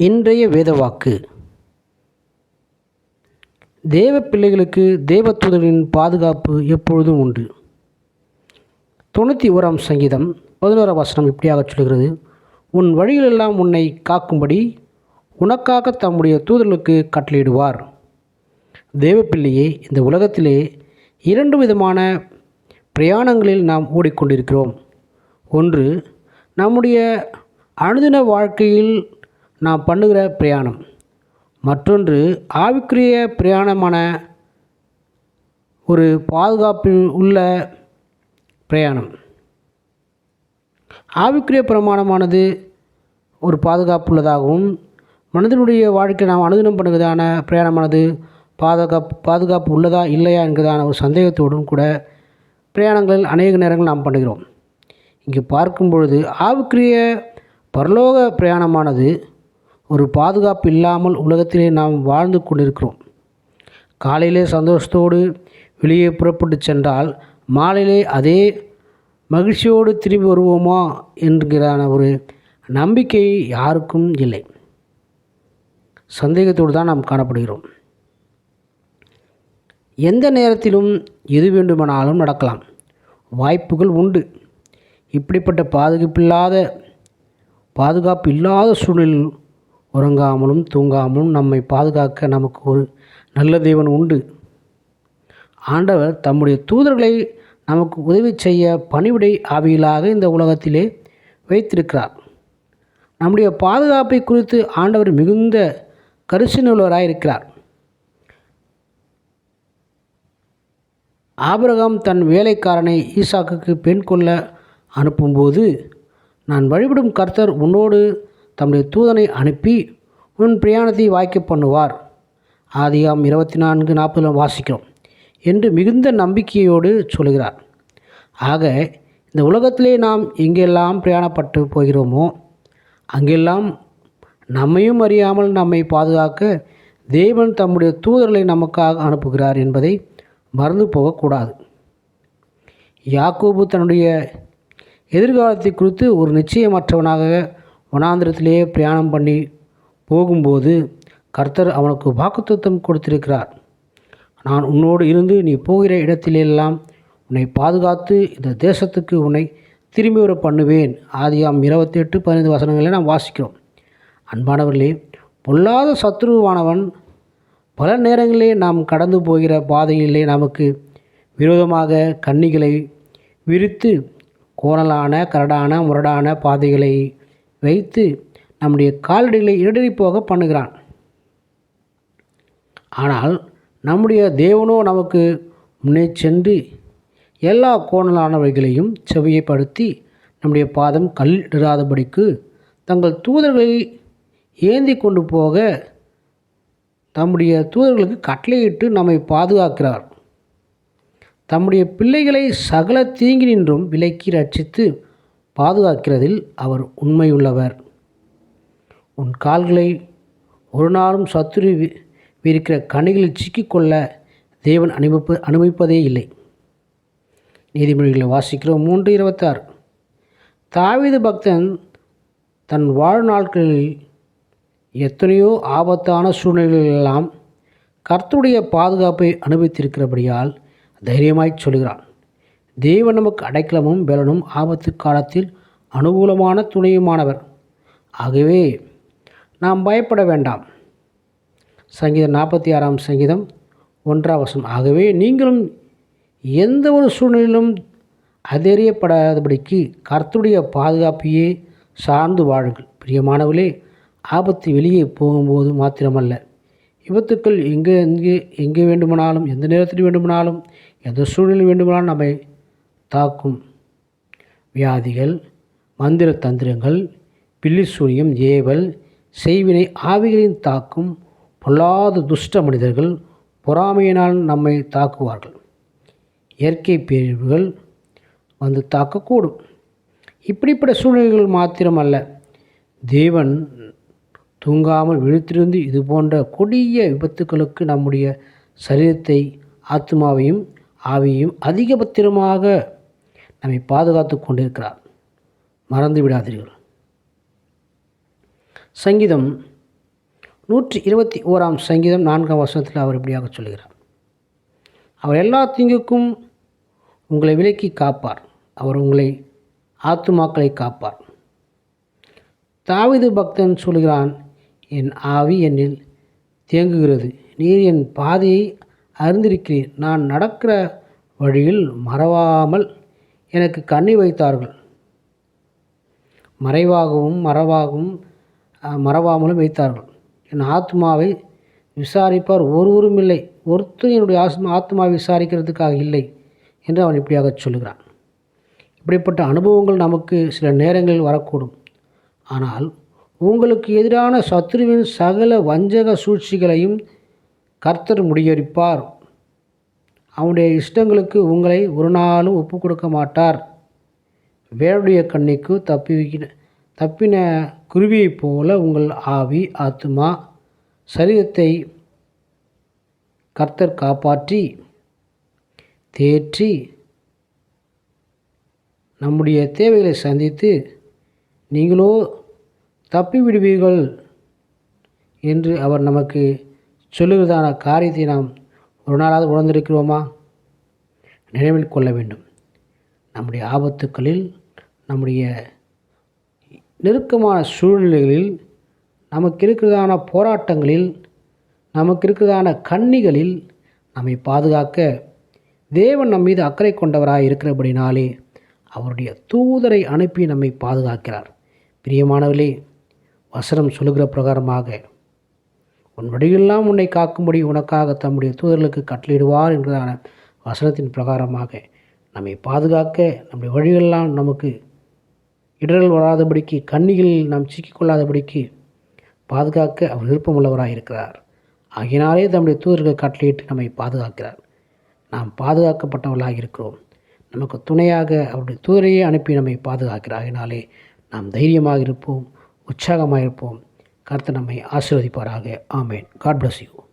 இன்றைய வேதவாக்கு. தேவ பிள்ளைகளுக்கு தேவதூதர்களின் பாதுகாப்பு எப்பொழுதும் உண்டு. தொண்ணூற்றி ஓராம் சங்கீதம் பதினோராம் வசனம் இப்படியாக சொல்கிறது உன் வழிகளெல்லாம் உன்னை காக்கும்படி உனக்காக தம்முடைய தூதர்களுக்கு கட்டளையிடுவார். தேவப்பிள்ளையே இந்த உலகத்திலே இரண்டு விதமான பிரயாணங்களில் நாம் ஓடிக்கொண்டிருக்கிறோம். ஒன்று நம்முடைய அனுதின வாழ்க்கையில் நாம் பண்ணுகிற பிரயாணம். மற்றொன்று ஆவிக்குரிய பிரயாணமான ஒரு பாதுகாப்பு உள்ள பிரயாணம். ஆவிக்குரிய பிரமாணமானது ஒரு பாதுகாப்பு உள்ளதாகவும் மனிதனுடைய வாழ்க்கை நாம் அனுதினம் பண்ணுவதான பிரயாணமானது பாதுகாப்பு பாதுகாப்பு உள்ளதா இல்லையா என்கிறதான ஒரு சந்தேகத்தோடும் கூட பிரயாணங்களில் அநேக நேரங்கள் நாம் பண்ணுகிறோம். இங்கு பார்க்கும் பொழுது ஆவுக்குரிய பரலோக பிரயாணமானது ஒரு பாதுகாப்பு இல்லாமல் உலகத்திலே நாம் வாழ்ந்து கொண்டிருக்கிறோம். காலையிலே சந்தோஷத்தோடு வெளியே புறப்பட்டு சென்றால் மாலையிலே அதே மகிழ்ச்சியோடு திரும்பி வருவோமா என்கிறான ஒரு நம்பிக்கை யாருக்கும் இல்லை. சந்தேகத்தோடு தான் நாம் காணப்படுகிறோம். எந்த நேரத்திலும் எது வேண்டுமானாலும் நடக்கலாம். வாய்ப்புகள் உண்டு. இப்படிப்பட்ட பாதுகாப்பில்லாத பாதுகாப்பு இல்லாத சூழலில் உறங்காமலும் தூங்காமலும் நம்மை பாதுகாக்க நமக்கு ஒரு நல்ல தேவன் உண்டு. ஆண்டவர் தம்முடைய தூதர்களை நமக்கு உதவி செய்ய பணிவிடை ஆவியிலாக இந்த உலகத்திலே வைத்திருக்கிறார். நம்முடைய பாதுகாப்பை குறித்து ஆண்டவர் மிகுந்த கரிசனுள்ளவராக இருக்கிறார் ஆபிரகாம் தன் வேலைக்காரனை ஈசாக்குக்கு பெண் கொள்ள அனுப்பும்போது நான் வழிபடும் கர்த்தர் உன்னோடு தம்முடைய தூதனை அனுப்பி உன் பிரயாணத்தை வாய்க்க பண்ணுவார். ஆதியாம் இருபத்தி நான்கு நாற்பதில் வாசிக்கிறோம். என்று மிகுந்த நம்பிக்கையோடு சொல்கிறார். ஆக இந்த உலகத்திலே நாம் எங்கெல்லாம் பிரயாணப்பட்டு போகிறோமோ அங்கெல்லாம் நம்மையும் அறியாமல் நம்மை பாதுகாக்க தேவன் தம்முடைய தூதர்களை நமக்காக அனுப்புகிறார் என்பதை மறந்து போகக்கூடாது. யாக்கோபு தன்னுடைய எதிர்காலத்தை குறித்து ஒரு நிச்சயமற்றவனாக வனாந்திரத்திலேயே பிரயாணம் பண்ணி போகும்போது கர்த்தர் அவனுக்கு வாக்குத்தத்தம் கொடுத்திருக்கிறார். நான் உன்னோடு இருந்து நீ போகிற இடத்திலெல்லாம் உன்னை பாதுகாத்து இந்த தேசத்துக்கு உன்னை திரும்பி வர பண்ணுவேன். ஆதியாம் இருபத்தி எட்டு பதினைந்து வசனங்களை நாம் வாசிக்கிறோம். அன்பானவர்களே பொல்லாத சத்ருவானவன் பல நேரங்களிலே நாம் கடந்து போகிற பாதையிலே நமக்கு விரோதமாக கன்னிகளை விரித்து கோணலான கரடான முரடான பாதைகளை வைத்து நம்முடைய காலடிகளை இடறி போக பண்ணுகிறான். ஆனால் நம்முடைய தேவனோ நமக்கு முன்னே சென்று எல்லா கோணலானவைகளையும் செவியப்படுத்தி நம்முடைய பாதம் கல் கல்லிடாதபடிக்கு தங்கள் தூதர்களை ஏந்தி கொண்டு போக தம்முடைய தூதர்களுக்கு கட்டளையிட்டு நம்மை பாதுகாக்கிறார். தம்முடைய பிள்ளைகளை சகல தீங்கி நின்றும் விலக்கி ரட்சித்து பாதுகாக்கிறதில் அவர் உண்மையுள்ளவர். உன் கால்களை ஒரு நாளும் சத்துரு இருக்கிற கணிகளில் சிக்கிக்கொள்ள தேவன் அனுமிப்ப அனுமதிப்பதே இல்லை. நீதிமொழிகளை வாசிக்கிறோம். மூன்று இருபத்தாறு. தாவீது பக்தன் தன் வாழ்நாட்களில் எத்தனையோ ஆபத்தான சூழ்நிலைகளெல்லாம் கர்த்தருடைய பாதுகாப்பை அனுபவித்திருக்கிறபடியால் தைரியமாய் சொல்கிறான் தேவன் நமக்கு அடைக்கலமும் பலனும் ஆபத்து காலத்தில் அனுகூலமான துணையுமானவர். ஆகவே நாம் பயப்பட வேண்டாம். சங்கீதம் நாற்பத்தி ஆறாம் சங்கீதம் ஒன்றாம் ஆகவே நீங்களும் எந்த ஒரு சூழ்நிலையிலும் அதெறியப்படாதபடிக்கு கர்த்துடைய பாதுகாப்பையே சார்ந்து வாழுங்கள். பிரியமானவர்களே ஆபத்து வெளியே போகும்போது மாத்திரமல்ல. விபத்துக்கள் எங்கே எங்கே எங்கே வேண்டுமானாலும் எந்த நேரத்தில் வேண்டுமானாலும் எந்த சூழ்நிலை வேண்டுமானாலும் நம்மை தாக்கும் வியாதிகள் மந்திர தந்திரங்கள் பில்லி சூனியம் ஏவல் செய்வினை ஆவிகளின் தாக்கும் பொல்லாத துஷ்ட மனிதர்கள் பொறாமையினால் நம்மை தாக்குவார்கள். இயற்கை பிரிவுகள் வந்து தாக்கக்கூடும். இப்படிப்பட்ட சூழ்நிலைகள் மாத்திரமல்ல. தேவன் தூங்காமல் விழித்திருந்து இது போன்ற கொடிய விபத்துக்களுக்கு நம்முடைய சரீரத்தை ஆத்மாவையும் ஆவியையும் அதிக பத்திரமாக நம்மை பாதுகாத்து கொண்டிருக்கிறார். மறந்து விடாதீர்கள். சங்கீதம் நூற்றி இருபத்தி ஓராம் சங்கீதம் நான்காம் வருஷத்தில் அவர் இப்படியாக சொல்கிறார். அவர் எல்லா தீங்குக்கும் உங்களை விலக்கி காப்பார். அவர் உங்களை ஆத்துமாக்களை காப்பார். தாவிது பக்தன் சொல்கிறான் என் ஆவி என்னில் தேங்குகிறது. நீர் என் பாதையை அறிந்திருக்கிறீர். நான் நடக்கிற வழியில் மறவாமல் எனக்கு கண்ணி வைத்தார்கள். மறைவாகவும் மறவாகவும் மறவாமலும் வைத்தார்கள். என் ஆத்மாவை விசாரிப்பார் ஒருவரும் இல்லை. ஒருத்தரும் என்னுடைய ஆத்மா ஆத்மாவை விசாரிக்கிறதுக்காக இல்லை என்று அவன் இப்படியாக சொல்லுகிறான். இப்படிப்பட்ட அனுபவங்கள் நமக்கு சில நேரங்களில் வரக்கூடும். ஆனால் உங்களுக்கு எதிரான சத்ருவின் சகல வஞ்சக சூழ்ச்சிகளையும் கர்த்தர் முடியறிப்பார் அவனுடைய இஷ்டங்களுக்கு உங்களை ஒரு நாளும் ஒப்பு கொடுக்க மாட்டார் வேளுடைய கண்ணிக்கு தப்பி தப்பின குருவியைப் போல உங்கள் ஆவி ஆத்மா சரீரத்தை கர்த்தர் காப்பாற்றி தேற்றி நம்முடைய தேவைகளை சந்தித்து நீங்களோ தப்பி விடுவீர்கள் என்று அவர் நமக்கு சொல்லுவதான காரியத்தை நாம் ஒரு நாளாவது உணர்ந்திருக்கிறோமா? நினைவில் கொள்ள வேண்டும். நம்முடைய ஆபத்துக்களில் நம்முடைய நெருக்கமான சூழ்நிலைகளில் நமக்கு இருக்கிறதான போராட்டங்களில் நமக்கு இருக்கிறதான கண்ணிகளில் நம்மை பாதுகாக்க தேவன் நம் மீது அக்கறை கொண்டவராக இருக்கிறபடினாலே அவருடைய தூதரை அனுப்பி நம்மை பாதுகாக்கிறார். பிரியமானவர்களே வசனம் சொல்லுகிற பிரகாரமாக உன் வழியெல்லாம் உன்னை காக்கும்படி உனக்காக தம்முடைய தூதர்களுக்கு கட்டளிடுவார் என்பதான வசனத்தின் பிரகாரமாக நம்மை பாதுகாக்க நம்முடைய வழிகளெல்லாம் நமக்கு இடரல் வராதபடிக்கு கண்ணிகளில் நாம் சிக்கிக்கொள்ளாதபடிக்கு பாதுகாக்க அவர் விருப்பமுள்ளவராக இருக்கிறார். ஆகினாலே தம்முடைய தூதர்கள் கட்டளையிட்டு நம்மை பாதுகாக்கிறார். நாம் பாதுகாக்கப்பட்டவர்களாக இருக்கிறோம். நமக்கு துணையாக அவருடைய தூதரையே அனுப்பி நம்மை பாதுகாக்கிறார். ஆகினாலே நாம் தைரியமாக இருப்போம் உற்சாகமாக இருப்போம். கருத்து நம்மை ஆசீர்வதிப்பாராக. ஆமேன். God bless you